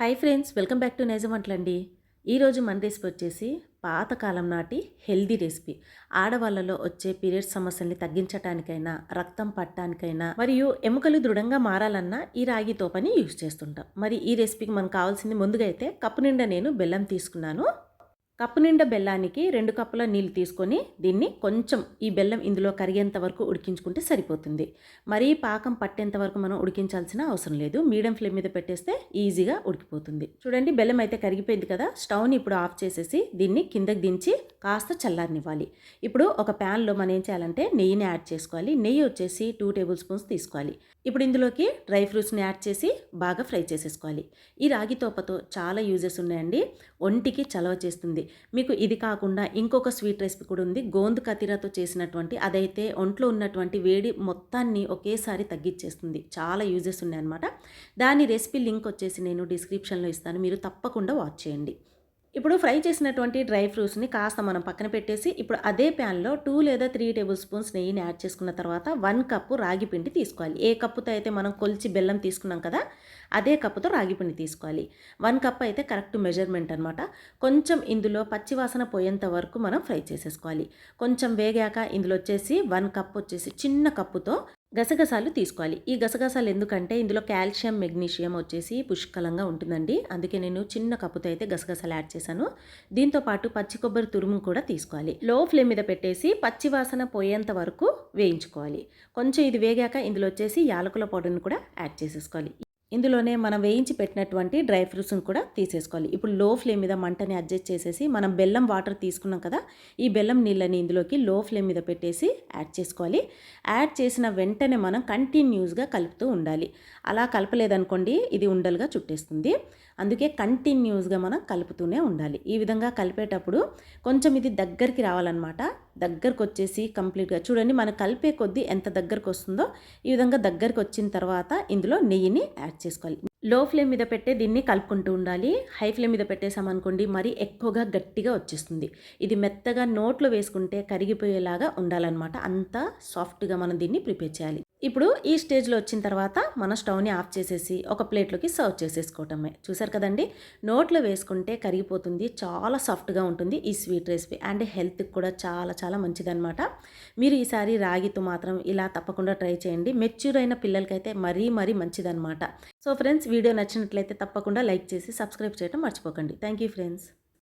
Hi friends welcome back to Nizam వంటలండి. ఈరోజు మన recipe వచ్చేసి పాతకాలం నాటి హెల్దీ రెసిపీ. ఆడవాళ్ళలో వచ్చే పీరియడ్స్ సమస్యల్ని తగ్గించడానికైనా రక్తం పట్టడానికైనా మరియు ఎముకలు దృఢంగా మారాలన్నా ఈ రాగి తోపని యూజ్ చేస్తుంటాం. మరి ఈ రెసిపీకి మనకు కావాల్సింది ముందుగా అయితే కప్పు నిండా నేను బెల్లం తీసుకున్నాను. కప్పు నిండా బెల్లానికి రెండు కప్పుల నీళ్ళు తీసుకొని దీన్ని కొంచెం ఈ బెల్లం ఇందులో కరిగేంత వరకు ఉడికించుకుంటే సరిపోతుంది. మరీ పాకం పట్టేంత వరకు మనం ఉడికించాల్సిన అవసరం లేదు. మీడియం ఫ్లేమ్ మీద పెట్టేస్తే ఈజీగా ఉడికిపోతుంది. చూడండి బెల్లం అయితే కరిగిపోయింది కదా. స్టవ్ని ఇప్పుడు ఆఫ్ చేసేసి దీన్ని కిందకి దించి కాస్త చల్లారనివ్వాలి. ఇప్పుడు ఒక ప్యాన్లో మనం ఏం చేయాలంటే నెయ్యిని యాడ్ చేసుకోవాలి. నెయ్యి వచ్చేసి టూ టేబుల్ స్పూన్స్ తీసుకోవాలి. ఇప్పుడు ఇందులోకి డ్రై ఫ్రూట్స్ని యాడ్ చేసి బాగా ఫ్రై చేసేసుకోవాలి. ఈ రాగి తోపతో చాలా యూజెస్ ఉన్నాయండి. ఒంటికి చలవ చేస్తుంది. మీకు ఇది కాకుండా ఇంకొక స్వీట్ రెసిపీ కూడా ఉంది. గోంద్ కతిరాతో చేసినటువంటి అదైతే ఒంట్లో ఉన్నటువంటి వేడి మొత్తాన్ని ఒకేసారి తగ్గించేస్తుంది చాలా యూజెస్ ఉన్నాయన్నమాట. దాని రెసిపీ లింక్ వచ్చేసి నేను డిస్క్రిప్షన్లో ఇస్తాను. మీరు తప్పకుండా వాచ్ చేయండి. ఇప్పుడు ఫ్రై చేసినటువంటి డ్రై ఫ్రూట్స్ని కాస్త మనం పక్కన పెట్టేసి ఇప్పుడు అదే ప్యాన్లో టూ లేదా త్రీ టేబుల్ స్పూన్స్ నెయ్యిని యాడ్ చేసుకున్న తర్వాత వన్ కప్పు రాగి పిండి తీసుకోవాలి. ఏ కప్పుతో అయితే మనం కొలిచి బెల్లం తీసుకున్నాం కదా అదే కప్పుతో రాగి పిండి తీసుకోవాలి. వన్ కప్ అయితే కరెక్ట్ మెజర్మెంట్ అనమాట కొంచెం ఇందులో పచ్చివాసన పోయేంత వరకు మనం ఫ్రై చేసేసుకోవాలి. కొంచెం వేగాక ఇందులో వచ్చేసి వన్ కప్ వచ్చేసి చిన్న కప్పుతో గసగసాలు తీసుకోవాలి. ఈ గసగసాలు ఎందుకంటే ఇందులో కాల్షియం మెగ్నీషియం వచ్చేసి పుష్కలంగా ఉంటుందండి. అందుకే నేను చిన్న కప్పుతో అయితే గసగసాలు యాడ్ చేశాను. దీంతో పాటు పచ్చి కొబ్బరి తురుము కూడా తీసుకోవాలి. లో ఫ్లేమ్ మీద పెట్టేసి పచ్చి వాసన పోయేంత వరకు వేయించుకోవాలి. కొంచెం ఇది వేగాక ఇందులో వచ్చేసి యాలకుల పౌడర్ని కూడా యాడ్ చేసేసుకోవాలి. ఇందులోనే మనం వేయించి పెట్టినటువంటి డ్రై ఫ్రూట్స్ని కూడా తీసేసుకోవాలి. ఇప్పుడు లో ఫ్లేమ్ మీద మంటని అడ్జస్ట్ చేసేసి మనం బెల్లం వాటర్ తీసుకున్నాం కదా ఈ బెల్లం నీళ్ళని ఇందులోకి లో ఫ్లేమ్ మీద పెట్టేసి యాడ్ చేసుకోవాలి. యాడ్ చేసిన వెంటనే మనం కంటిన్యూస్గా కలుపుతూ ఉండాలి. అలా కలపలేదనుకోండి ఇది ఉండలుగా చుట్టేస్తుంది. అందుకే కంటిన్యూస్గా మనం కలుపుతూనే ఉండాలి. ఈ విధంగా కలిపేటప్పుడు కొంచెం ఇది దగ్గరికి రావాలన్నమాట. దగ్గరకు వచ్చేసి కంప్లీట్గా చూడండి మనం కలిపే కొద్దీ ఎంత దగ్గరకు వస్తుందో ఈ విధంగా దగ్గరకు వచ్చిన తర్వాత ఇందులో నెయ్యిని యాడ్ చేసుకోవాలి. లో ఫ్లేమ్ మీద పెట్టే దీన్ని కలుపుకుంటూ ఉండాలి. హై ఫ్లేమ్ మీద పెట్టేసామనుకోండి మరీ ఎక్కువగా గట్టిగా వచ్చేస్తుంది. ఇది మెత్తగా నోట్లో వేసుకుంటే కరిగిపోయేలాగా ఉండాలన్నమాట. అంత సాఫ్ట్గా మనం దీన్ని ప్రిపేర్ చేయాలి. ఇప్పుడు ఈ స్టేజ్లో వచ్చిన తర్వాత మన స్టవ్ని ఆఫ్ చేసేసి ఒక ప్లేట్లోకి సర్వ్ చేసేసుకోవటమే. చూసారు కదండి? నోట్లో వేసుకుంటే కరిగిపోతుంది చాలా సాఫ్ట్గా ఉంటుంది ఈ స్వీట్ రెసిపీ. అండ్ హెల్త్కి కూడా చాలా చాలా మంచిదన్నమాట. మీరు ఈసారి రాగితో మాత్రం ఇలా తప్పకుండా ట్రై చేయండి. మెచ్యూర్ అయిన పిల్లలకైతే మరీ మరీ మంచిదన్నమాట. సో ఫ్రెండ్స్ వీడియో నచ్చినట్లయితే తప్పకుండా లైక్ చేసి సబ్స్క్రైబ్ చేయడం మర్చిపోకండి. Thank you friends.